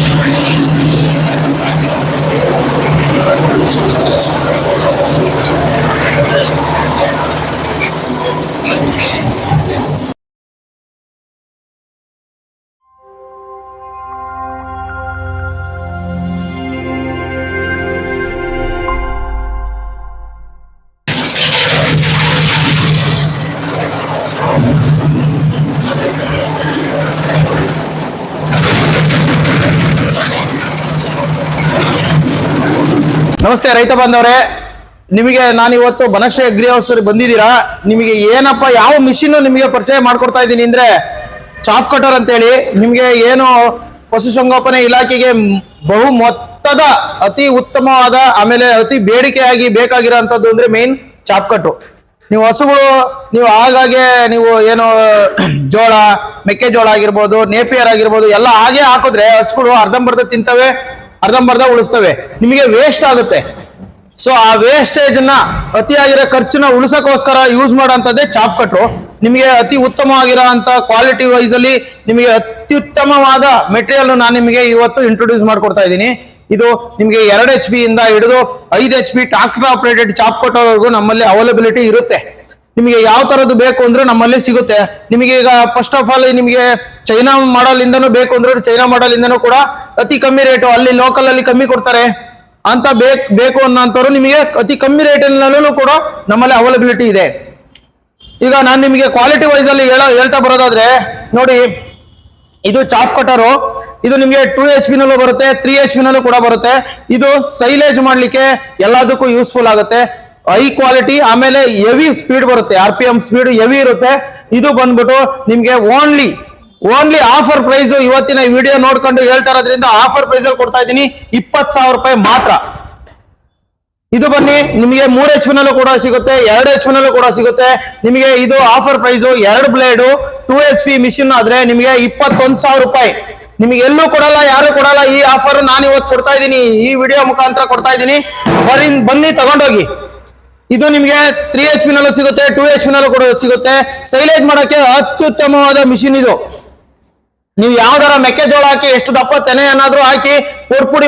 Ukraine. ನಮಸ್ತೆ ರೈತ ಬಾಂಧವರೇ. ನಿಮಗೆ ನಾನು ಇವತ್ತು ಬನಶ್ರೀ ಅಗ್ರಿ ಹೌಸ್ ಬಂದಿದ್ದೀರಾ. ನಿಮಗೆ ಏನಪ್ಪ, ಯಾವ ಮಿಷಿನ್ ನಿಮಗೆ ಪರಿಚಯ ಮಾಡ್ಕೊಡ್ತಾ ಇದ್ದೀನಿ ಅಂದ್ರೆ ಚಾಫ್ ಕಟರ್ ಅಂತೇಳಿ. ನಿಮಗೆ ಏನು ಪಶುಸಂಗೋಪನೆ ಇಲಾಖೆಗೆ ಬಹು ಮೊತ್ತದ ಅತಿ ಉತ್ತಮವಾದ, ಆಮೇಲೆ ಅತಿ ಬೇಡಿಕೆಯಾಗಿ ಬೇಕಾಗಿರೋಂಥದ್ದು ಅಂದ್ರೆ ಮೇನ್ ಚಾಪ್ ಕಟ್ಟು ನೀವು ಹಸುಗಳು, ನೀವು ಆಗಾಗೆ ನೀವು ಏನು ಜೋಳ, ಮೆಕ್ಕೆಜೋಳ ಆಗಿರ್ಬೋದು, ನೇಪಿಯರ್ ಆಗಿರ್ಬೋದು, ಎಲ್ಲ ಹಾಗೆ ಹಾಕಿದ್ರೆ ಹಸುಗಳು ಅರ್ಧಂಬರ್ಧ ತಿಂತವೆ. ಅರ್ಧಂಬರ್ಧ ಉಳಿಸ್ತವೆ. ನಿಮಗೆ ವೇಸ್ಟ್ ಆಗುತ್ತೆ. ಸೊ ಆ ವೇಸ್ಟೇಜ್ನ ಅತಿಯಾಗಿರೋ ಖರ್ಚನ್ನ ಉಳಿಸೋಕೋಸ್ಕರ ಯೂಸ್ ಮಾಡೋಂಥದ್ದೇ ಚಾಪ್ ಕಟ್ರು. ನಿಮಗೆ ಅತಿ ಉತ್ತಮವಾಗಿರೋ ಕ್ವಾಲಿಟಿ ವೈಸ್ ಅಲ್ಲಿ ನಿಮಗೆ ಅತ್ಯುತ್ತಮವಾದ ಮೆಟೀರಿಯಲ್ ನಾನು ನಿಮಗೆ ಇವತ್ತು ಇಂಟ್ರೊಡ್ಯೂಸ್ ಮಾಡ್ಕೊಡ್ತಾ ಇದ್ದೀನಿ. ಇದು ನಿಮಗೆ ಎರಡು ಎಚ್ ಪಿ ಇಂದ ಹಿಡಿದು ಐದು H P tractor operated chop ಕಟ್ಟೋವರೆಗೂ ನಮ್ಮಲ್ಲಿ ಅವೈಲಬಿಲಿಟಿ ಇರುತ್ತೆ. ನಿಮಗೆ ಯಾವ ತರದ್ದು ಬೇಕು ಅಂದ್ರೆ ನಮ್ಮಲ್ಲಿ ಸಿಗುತ್ತೆ. ನಿಮಗೆ ಈಗ ಫಸ್ಟ್ ಆಫ್ ಆಲ್ ನಿಮಗೆ ಚೈನಾ ಮಾಡಲ್ ಇಂದನೂ ಬೇಕು ಅಂದ್ರೆ ಚೈನಾ ಮಾಡಲ್ ಇಂದನೂ ಕೂಡ ಅತಿ ಕಮ್ಮಿ ರೇಟು ಅಲ್ಲಿ ಲೋಕಲ್ ಅಲ್ಲಿ ಕಮ್ಮಿ ಕೊಡ್ತಾರೆ. ಅಂತ ಬೇಕ್, ಬೇಕು ಅನ್ನೋಂಥವ್ರು ನಿಮಗೆ ಅತಿ ಕಮ್ಮಿ ರೇಟಿನಲ್ಲೂ ಕೂಡ ನಮ್ಮಲ್ಲಿ ಅವೈಲಬಿಲಿಟಿ ಇದೆ. ಈಗ ನಾನು ನಿಮಗೆ ಕ್ವಾಲಿಟಿ ವೈಸ್ ಅಲ್ಲಿ ಹೇಳ, ಹೇಳ್ತಾ ಬರೋದಾದ್ರೆ, ನೋಡಿ, ಇದು ಚಾಫ್ ಕಟರು ಇದು ನಿಮಗೆ ಟೂ ಎಚ್ ಪಿ ನಲ್ಲೂ ಬರುತ್ತೆ ತ್ರೀ ಎಚ್ ಪಿ ನಲ್ಲೂ ಕೂಡ ಬರುತ್ತೆ. ಇದು ಸೈಲೇಜ್ ಮಾಡ್ಲಿಕ್ಕೆ ಎಲ್ಲದಕ್ಕೂ ಯೂಸ್ಫುಲ್ ಆಗುತ್ತೆ. ಹೈ ಕ್ವಾಲಿಟಿ ಆಮೇಲೆ ಹೆವಿ ಸ್ಪೀಡ್ ಬರುತ್ತೆ R P M speed heavy ಇರುತ್ತೆ. ಇದು ಬಂದ್ಬಿಟ್ಟು ನಿಮಗೆ ಓನ್ಲಿ ಓನ್ಲಿ ಆಫರ್ ಪ್ರೈಸ್ ಇವತ್ತಿನ ವಿಡಿಯೋ ನೋಡ್ಕೊಂಡು ಹೇಳ್ತಾ ಇರೋದ್ರಿಂದ ಆಫರ್ ಪ್ರೈಸ್ ಅಲ್ಲಿ ಕೊಡ್ತಾ ಇದ್ದೀನಿ. ಇಪ್ಪತ್ ಸಾವಿರ ರೂಪಾಯಿ ಮಾತ್ರ. ಇದು ಬನ್ನಿ, ನಿಮಗೆ ಮೂರ್ ಎಚ್ ಪಿ ಕೂಡ ಸಿಗುತ್ತೆ, ಎರಡು ಎಚ್ ಪಿ ಕೂಡ ಸಿಗುತ್ತೆ. ನಿಮಗೆ ಇದು ಆಫರ್ ಪ್ರೈಸ್ ಎರಡು blade two H P machine ಆದ್ರೆ ನಿಮಗೆ ಇಪ್ಪತ್ತೊಂದು ಸಾವಿರ ರೂಪಾಯಿ. ನಿಮಗೆ ಎಲ್ಲೂ ಕೊಡಲ್ಲ, ಯಾರು ಕೊಡಲ್ಲ, ಈ ಆಫರ್ ನಾನು ಇವತ್ತು ಕೊಡ್ತಾ ಇದ್ದೀನಿ. ಈ ವಿಡಿಯೋ ಮುಖಾಂತರ ಕೊಡ್ತಾ ಇದ್ದೀನಿ. ಬನ್ನಿ, ತಗೊಂಡೋಗಿ. ಇದು ನಿಮಗೆ ತ್ರೀ ಎಚ್ ಪಿ ನಲ್ಲೂ ಸಿಗುತ್ತೆ ಟೂ ಎಚ್ ಪಿ ನಲ್ಲೂ ಕೂಡ ಸಿಗುತ್ತೆ. ಸೈಲೇಜ್ ಮಾಡೋಕೆ ಅತ್ಯುತ್ತಮವಾದ ಮಿಷಿನ್ ಇದು. ನೀವು ಯಾವ್ದಾರ ಮೆಕ್ಕೆಜೋಳ ಹಾಕಿ, ಎಷ್ಟು ದಪ್ಪ ತೆನೆ ಏನಾದ್ರೂ ಹಾಕಿ ಪುಡಿ ಪುಡಿ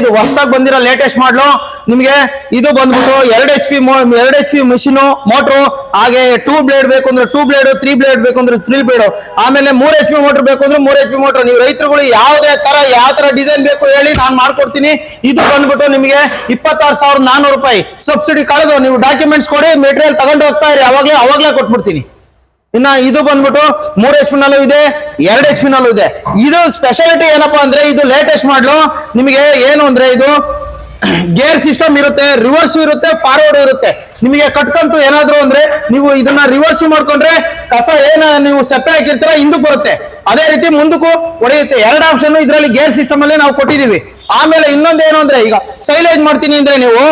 ಇದು ಹೊಸದಾಗಿ ಬಂದಿರೋ ಲೇಟೆಸ್ಟ್ ಮಾಡ್ಲು ನಿಮಗೆ ಇದು ಬಂದ್ಬಿಟ್ಟು ಎರಡು ಎಚ್ ಪಿ ಎರಡು ಎಚ್ ಪಿ ಮಿಷಿನ್ ಮೋಟ್ರು ಹಾಗೆ ಟೂ ಬ್ಲೇಡ್ ಬೇಕು ಅಂದ್ರೆ ಟೂ ಬ್ಲೇಡ್ ತ್ರೀ ಬ್ಲೇಡ್ ಬೇಕು ಅಂದ್ರೆ ತ್ರೀ ಬ್ಲೇಡ್ ಆಮೇಲೆ ಮೂರ್ ಎಚ್ ಪಿ ಮೋಟರ್ ಬೇಕು ಅಂದ್ರೆ ಮೂರ್ ಎಚ್ ಪಿ ಮೋಟರ್ ನೀವು ರೈತರುಗಳು ಯಾವ್ದೇ ತರ, ಯಾವ ತರ ಡಿಸೈನ್ ಬೇಕು ಹೇಳಿ ನಾನು ಮಾಡ್ಕೊಡ್ತೀನಿ. ಇದು ಬಂದ್ಬಿಟ್ಟು ನಿಮಗೆ ಇಪ್ಪತ್ತಾರು ಸಾವಿರದ ನಾನೂರು ರೂಪಾಯಿ. ಸಬ್ಸಿಡಿ ಕಳೆದು ನೀವು ಡಾಕ್ಯುಮೆಂಟ್ಸ್ ಕೊಡಿ ಮೆಟೀರಿಯಲ್ ತಗೊಂಡು ಹೋಗ್ತಾ ಇರಿ. ಅವಾಗಲೇ ಅವಾಗಲೇ ಕೊಟ್ಬಿಡ್ತೀನಿ. ಇನ್ನ ಇದು ಬಂದ್ಬಿಟ್ಟು ಮೂರ್ ಎಚ್ ಪಿನಲ್ಲೂ ಇದೆ, ಎರಡು ಎಚ್ ಪಿನಲ್ಲೂ ಇದೆ. ಇದು ಸ್ಪೆಷಾಲಿಟಿ ಏನಪ್ಪಾ ಅಂದ್ರೆ ಇದು ಲೇಟೆಸ್ಟ್ ಮಾಡ್ಲು ನಿಮಗೆ ಏನು ಅಂದ್ರೆ ಇದು ಗೇರ್ ಸಿಸ್ಟಮ್ ಇರುತ್ತೆ ರಿವರ್ಸ್ ಇರುತ್ತೆ ಫಾರ್ವರ್ಡ್ ಇರುತ್ತೆ. ನಿಮಗೆ ಕಟ್ಕಂತು ಏನಾದ್ರು ಅಂದ್ರೆ ನೀವು ಇದನ್ನ ರಿವರ್ಸ್ ಮಾಡ್ಕೊಂಡ್ರೆ ಕಸ ಏನ ನೀವು ಸೆಪ್ಪೆ ಹಾಕಿರ್ತೀರ, ಹಿಂದಕ್ಕೆ ಬರುತ್ತೆ. ಅದೇ ರೀತಿ ಮುಂದಕ್ಕೂ ಹೊಡೆಯುತ್ತೆ ಎರಡು ಆಪ್ಷನ್ ಇದರಲ್ಲಿ ಗೇರ್ ಸಿಸ್ಟಮ್ ಅಲ್ಲೇ ನಾವು ಕೊಟ್ಟಿದೀವಿ ಆಮೇಲೆ ಇನ್ನೊಂದು ಏನು ಅಂದ್ರೆ ಈಗ ಸೈಲೇಜ್ ಮಾಡ್ತೀನಿ ಅಂದ್ರೆ ನೀವು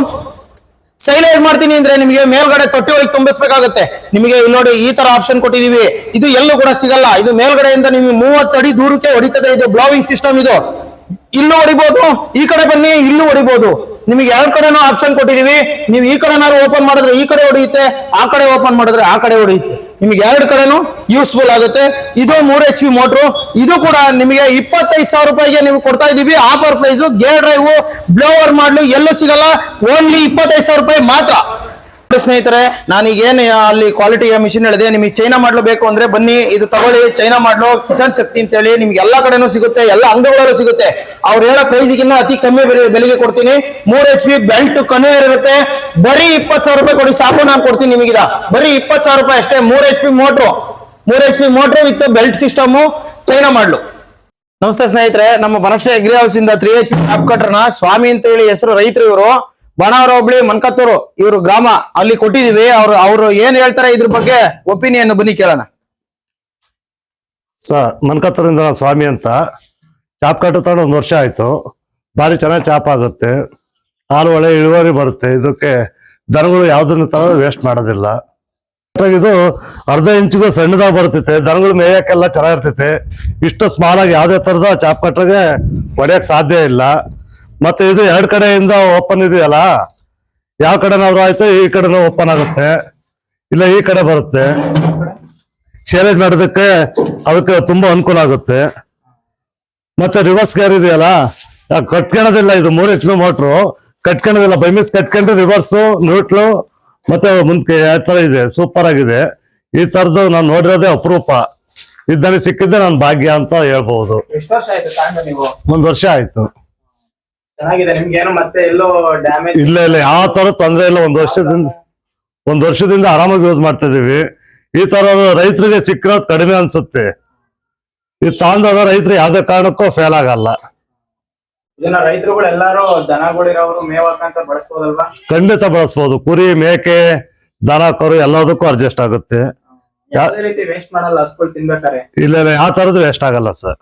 ಸೈಲೇಜ್ ಮಾಡ್ತೀನಿ ಅಂದ್ರೆ ನಿಮಗೆ ಮೇಲ್ಗಡೆ ತೊಟ್ಟಿ ಒಳಗೆ ತುಂಬಿಸ್ಬೇಕಾಗತ್ತೆ. ನಿಮಗೆ ಇಲ್ಲಿ ನೋಡಿ ಈ ತರ ಆಪ್ಷನ್ ಕೊಟ್ಟಿದೀವಿ. ಇದು ಎಲ್ಲೂ ಕೂಡ ಸಿಗಲ್ಲ. ಇದು ಮೇಲ್ಗಡೆಯಿಂದ ನಿಮ್ಗೆ ಮೂವತ್ತು ಅಡಿ ದೂರಕ್ಕೆ ಹೊಡಿತದೆ ಇದು ಬ್ಲೌವಿಂಗ್ ಸಿಸ್ಟಮ್ ಇದು. ಇಲ್ಲೂ ಹೊಡಿಬಹುದು ಈ ಕಡೆ ಬನ್ನಿ, ಇಲ್ಲೂ ಹೊಡಿಬಹುದು ನಿಮಗೆ ಎರಡ್ ಕಡೆನೂ ಆಪ್ಷನ್ ಕೊಟ್ಟಿದೀವಿ. ನೀವು ಈ ಕಡೆನಾದ್ರು ಓಪನ್ ಮಾಡಿದ್ರೆ ಈ ಕಡೆ ಹೊಡೆಯುತ್ತೆ, ಆ ಕಡೆ ಓಪನ್ ಮಾಡಿದ್ರೆ ಆ ಕಡೆ ಹೊಡೆಯುತ್ತೆ. ನಿಮಗೆ ಎರಡು ಕಡೆನೂ ಯೂಸ್ಫುಲ್ ಆಗುತ್ತೆ. ಇದು ಮೂರು ಎಚ್ ಪಿ ಮೋಟ್ರು ಇದು ಕೂಡ ನಿಮಗೆ ಇಪ್ಪತ್ತೈದು ಸಾವಿರ ರೂಪಾಯಿಗೆ ನೀವು ಕೊಡ್ತಾ ಇದೀವಿ offer price gear drive blower ಮಾಡಲು ಎಲ್ಲೂ ಸಿಗಲ್ಲ. ಓನ್ಲಿ ಇಪ್ಪತ್ತೈದು ಸಾವಿರ ರೂಪಾಯಿ ಮಾತ್ರ. ಸ್ನೇಹಿತರೆ, ನಾನೀಗ ಏನು ಅಲ್ಲಿ ಕ್ವಾಲಿಟಿಯ ಮಿಷಿನ್ ಹೇಳಿದೆ. ನಿಮಗೆ ಚೈನಾ ಮಾಡಲು ಬೇಕು ಅಂದ್ರೆ ಬನ್ನಿ, ಇದು ತಗೊಳ್ಳಿ. ಚೈನಾ ಮಾಡಲು ಕಿಸಾನ್ ಶಕ್ತಿ ಅಂತ ಹೇಳಿ ನಿಮ್ಗೆ ಎಲ್ಲಾ ಕಡೆನೂ ಸಿಗುತ್ತೆ, ಎಲ್ಲ ಅಂಗಡಿಗಳಲ್ಲೂ ಸಿಗುತ್ತೆ. ಅವ್ರು ಹೇಳೋ ಪ್ರೈಸಿಗಿನ್ನ ಅತಿ ಕಮ್ಮಿ ಬೆಲೆ, ಬೆಲೆಗೆ ಕೊಡ್ತೀನಿ. ಮೂರು ಎಚ್ ಪಿ ಬೆಲ್ಟ್ ಕನ್ವೇರ್ ಇರುತ್ತೆ. ಬರೀ ಇಪ್ಪತ್ತು ಸಾವಿರ ರೂಪಾಯಿ ಕೊಡಿ, ಸಾಕು, ನಾನು ಕೊಡ್ತೀನಿ ನಿಮಗಿದ. ಬರೀ ಇಪ್ಪತ್ತು ಸಾವಿರ ರೂಪಾಯಿ ಅಷ್ಟೇ, ಮೂರು ಎಚ್ ಪಿ ಮೋಟ್ರು ಮೂರ್ H P motor with belt system China ಮಾಡ್ಲು. ನಮಸ್ತೆ ಸ್ನೇಹಿತರೆ, ನಮ್ಮ ಬನಶ್ರೀ ಅಗ್ರಿ ಹೌಸ್ ಇಂದ ತ್ರೀ ಎಚ್ ಪಿ ಸ್ವಾಮಿ ಅಂತ ಹೇಳಿ ಹೆಸರು ರೈತರು ಇವರು. ಬಾಣಾವರ ಹೋಬಳಿ, ಮನ್ಕತ್ತೂರು, ಇವರು ಗ್ರಾಮ. ಅಲ್ಲಿ ಕೊಟ್ಟಿದೀವಿ. ಅವ್ರು ಅವ್ರು ಏನ್ ಹೇಳ್ತಾರೆ ಇದ್ರ ಬಗ್ಗೆ ಒಪಿನಿಯನ್ ಬನ್ನಿ ಕೇಳೋಣ. ಸರ್, ಮನ್ಕತ್ತರಿಂದ ಸ್ವಾಮಿ ಅಂತ. ಚಾಪ್ ಕಟ್ಟು ತಗೊಂಡು ಒಂದು ವರ್ಷ ಆಯ್ತು. ಭಾರಿ ಚೆನ್ನಾಗಿ ಚಾಪ್ ಆಗುತ್ತೆ. ಹಾಲು ಒಳ್ಳೆ ಇಳುವರಿ ಬರುತ್ತೆ. ಇದಕ್ಕೆ ದನಗಳು ಯಾವುದನ್ನು ತಗೊಂಡು ವೇಸ್ಟ್ ಮಾಡೋದಿಲ್ಲ. ಇದು ಅರ್ಧ ಇಂಚಿಗೂ ಸಣ್ಣದಾಗಿ ಬರ್ತೈತೆ ದನಗಳು ಮೇಯಕ್ಕೆಲ್ಲ ಚೆನ್ನಾಗಿರ್ತೈತೆ ಇಷ್ಟು ಸ್ಮಾಲ್ ಆಗಿ ಯಾವುದೇ ತರದ ಚಾಪ್ ಕಟ್ಟಾಗೆ ಹೊಡೆಯಕ್ ಸಾಧ್ಯ ಇಲ್ಲ. ಮತ್ತೆ ಇದು ಎರಡ್ ಕಡೆಯಿಂದ ಓಪನ್ ಇದೆಯಲ್ಲ ಯಾವ ಕಡೆನಾದ್ರು ಆಯ್ತು, ಈ ಕಡೆನೂ ಓಪನ್ ಆಗುತ್ತೆ. ಇಲ್ಲ, ಈ ಕಡೆ ಬರುತ್ತೆ. ಶೇರೇಜ್ ಮಾಡೋದಕ್ಕೆ ಅದಕ್ಕೆ ತುಂಬಾ ಅನುಕೂಲ ಆಗುತ್ತೆ. ಮತ್ತೆ ರಿವರ್ಸ್ ಗೇರ್ ಇದೆಯಲ್ಲ? ಕಟ್ಕೊಳ್ಳೋದಿಲ್ಲ ಇದು ಮೂರು ಎಚ್ ಪಿ ಮೋಟ್ರು ಕಟ್ಕೊಳೋದಿಲ್ಲ. ಬೈ ಮಿಸ್ ಕಟ್ಕೊಂಡ್ರೆ ರಿವರ್ಸು ನ್ಯೂಟ್ಲು ಮತ್ತೆ ಮುಂದಕ್ಕೆ ಯಾವ ಥರ ಇದೆ ಸೂಪರ್ ಆಗಿದೆ. ಈ ತರದ್ದು ನಾನು ನೋಡಿರೋದೇ ಅಪರೂಪ. ಇದ್ದಲ್ಲಿ ಸಿಕ್ಕಿದ್ದೆ ನಾನು ಭಾಗ್ಯ ಅಂತ ಹೇಳ್ಬಹುದು. ಎಷ್ಟು ವರ್ಷ ಆಯ್ತು ತಗೊಂಡು ನೀವು? ಒಂದ್ ವರ್ಷ ಆಯ್ತು. ಚೆನ್ನಾಗಿದೆ ನಿಮ್ಗೆ ಏನು ಮತ್ತೆ ಎಲ್ಲೋ ಡ್ಯಾಮೇಜ್ ಇಲ್ಲ ಇಲ್ಲ ಯಾವ ತರ ತೊಂದರೆ ಇಲ್ಲ. ಒಂದ್ ವರ್ಷದಿಂದ ಒಂದ್ ವರ್ಷದಿಂದ ಆರಾಮಾಗಿ ಯೂಸ್ ಮಾಡ್ತಾ ಇದೀವಿ ಈ ತರ ರೈತರಿಗೆ ಸಿಕ್ಕಿರೋದು ಕಡಿಮೆ ಅನ್ಸುತ್ತೆ. ಇದು ತಗೊಂಡಾಗ ರೈತರು ಯಾವ್ದೇ ಕಾರಣಕ್ಕೂ ಫೇಲ್ ಆಗಲ್ಲ. ಇದನ್ನ ರೈತರುಗಳು ಎಲ್ಲಾರು ದನಗಳಿರೋರು ಮೇವ್ ಹಾಕಂತ ಬಳಸ್ಬೋದಲ್ವಾ? ಖಂಡಿತ ಬಳಸ್ಬೋದು. ಕುರಿ ಮೇಕೆ ದನ ಕರು ಎಲ್ಲದಕ್ಕೂ ಅಡ್ಜಸ್ಟ್ ಆಗುತ್ತೆ. ಯಾವುದೇ ರೀತಿ ವೇಸ್ಟ್ ಮಾಡಲ್ಲ ಹಸ್ಗಳು ತಿನ್ಬೇಕಾರೆ ಇಲ್ಲ ಇಲ್ಲ ಯಾವ ತರದ್ದು ವೇಸ್ಟ್ ಆಗಲ್ಲ ಸರಿ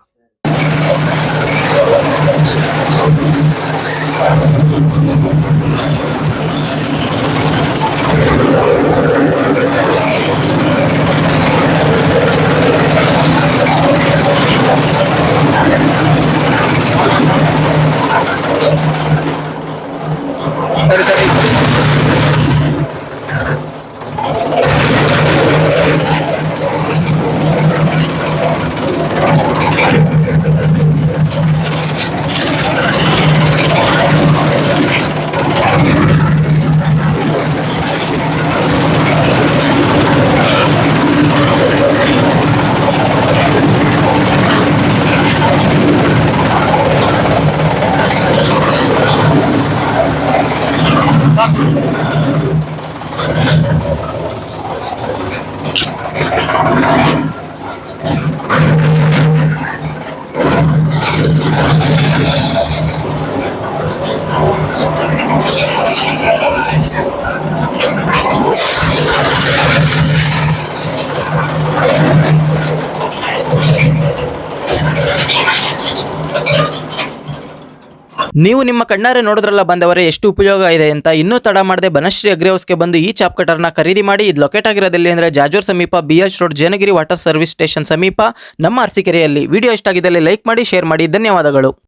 Thank you. ನೀವು ನಿಮ್ಮ ಕಣ್ಣಾರೆ ನೋಡಿದ್ರಲ್ಲ ಬಂದವರೇ, ಎಷ್ಟು ಉಪಯೋಗ ಇದೆ ಅಂತ ಇನ್ನೂ ತಡ ಮಾಡದೆ ಬನಶ್ರೀ ಅಗ್ರಿ ಹೌಸ್ಗೆ ಬಂದು ಈ ಚಾಪ್ ಕಟರ್ನ ಖರೀದಿ ಮಾಡಿ. ಇದು ಲೊಕೇಟ್ ಆಗಿರೋದಲ್ಲಿ ಅಂದ್ರೆ ಜಾಜೂರ್ ಸಮೀಪ B H road, Janagiri water service station ಸಮೀಪ, ನಮ್ಮ ಅರಸಿಕೆರೆಯಲ್ಲಿ. ವಿಡಿಯೋ ಇಷ್ಟ ಆಗಿದ್ದಲ್ಲಿ ಲೈಕ್ ಮಾಡಿ, ಶೇರ್ ಮಾಡಿ. ಧನ್ಯವಾದಗಳು.